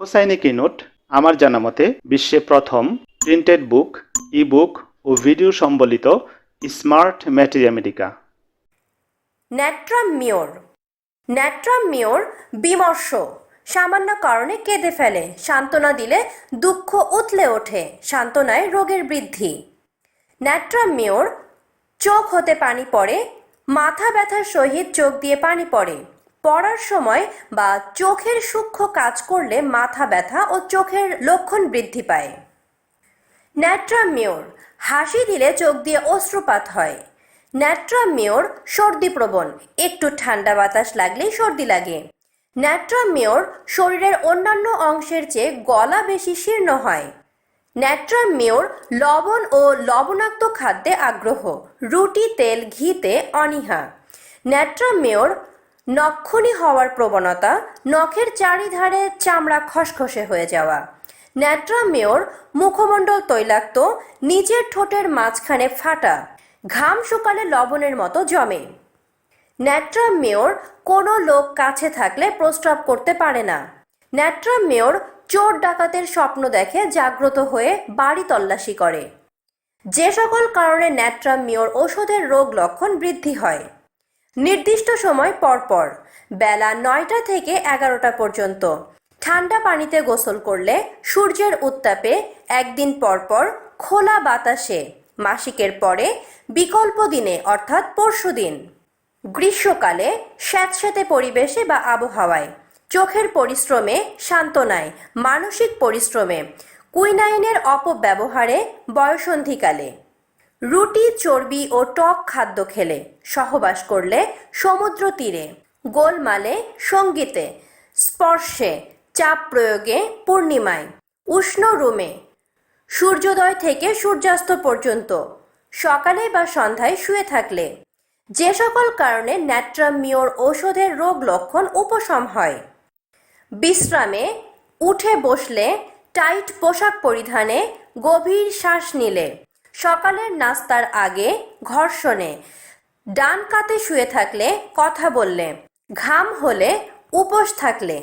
Hussaini keynote আমার জানা মতে বিশ্বে প্রথম প্রিন্টেড বুক ই বুক ও ভিডিও সম্বলিত smart materia medica natrum mur natrum mur বিমর্ষ। সামান্য কারণে কেঁদে ফেলে। সান্ত্বনা দিলে দুঃখ উতলে ওঠে। সান্ত্বনায় রোগের বৃদ্ধি। ন্যাট্রাম মিওর চোখ হতে পানি পড়ে, মাথা ব্যথার সহিত চোখ দিয়ে পানি পড়ে। পড়ার সময় বা চোখের সূক্ষ্ম কাজ করলে মাথা ব্যথা ও চোখের লক্ষণ বৃদ্ধি পায়। ন্যাট্রামিওর হাসি দিলে চোখ দিয়ে অশ্রুপাত হয়। ন্যাট্রামিওর সর্দি প্রবণ, একটু ঠান্ডা বাতাস লাগলেই সর্দি লাগে। ন্যাট্রামিওর শরীরের অন্যান্য অংশের চেয়ে গলা বেশি শীর্ণ হয়। ন্যাট্রামিওর লবণ ও লবণাক্ত খাদ্যে আগ্রহ, রুটি, তেল, ঘিতে অনীহা। ন্যাট্রামিওর নক্ষণী হওয়ার প্রবণতা, নখের চারিধারে চামড়া খসখসে হয়ে যাওয়া। ন্যাট্রামিওর মুখমণ্ডল তৈলাক্ত নিচের ঠোঁটের মাঝখানে ফাটা, ঘাম শুকালে লবণের মতো জমে। ন্যাট্রাম মেয়র কোনো লোক কাছে থাকলে প্রস্রাব করতে পারে না। ন্যাট্রাম মেয়র চোর ডাকাতের স্বপ্ন দেখে জাগ্রত হয়ে বাড়ি তল্লাশি করে। যে সকল কারণে ন্যাট্রাম মেয়র ওষুধের রোগ লক্ষণ বৃদ্ধি হয়। নির্দিষ্ট সময় পরপর, বেলা নয়টা থেকে এগারোটা পর্যন্ত। ঠান্ডা পানিতে গোসল করলে সূর্যের উত্তাপে একদিন পরপর খোলা বাতাসে, মাসিকের পরে বিকল্প দিনে অর্থাৎ পরশুদিন গ্রীষ্মকালে স্যাঁতস্যাঁতে পরিবেশে বা আবহাওয়ায়, চোখের পরিশ্রমে সান্ত্বনায়, মানসিক পরিশ্রমে, কুইনাইনের অপব্যবহারে বয়সন্ধিকালে। রুটি, চর্বি ও টক খাদ্য খেলে সহবাস করলে সমুদ্র তীরে, গোলমালে, সঙ্গীতে, স্পর্শে, চাপ প্রয়োগে পূর্ণিমায়, উষ্ণ রুমে, সূর্যোদয় থেকে সূর্যাস্ত পর্যন্ত, সকালে বা সন্ধ্যায় শুয়ে থাকলে। যে সকল কারণে ন্যাট্রামিওর ঔষধের রোগ লক্ষণ উপশম হয়। বিশ্রামে উঠে বসলে টাইট পোশাক পরিধানে গভীর শ্বাস নিলে সকালের নাস্তার আগে ঘর্ষণে ডান কাতে শুয়ে থাকলে কথা বললে। ঘাম হলে উপোস থাকলে।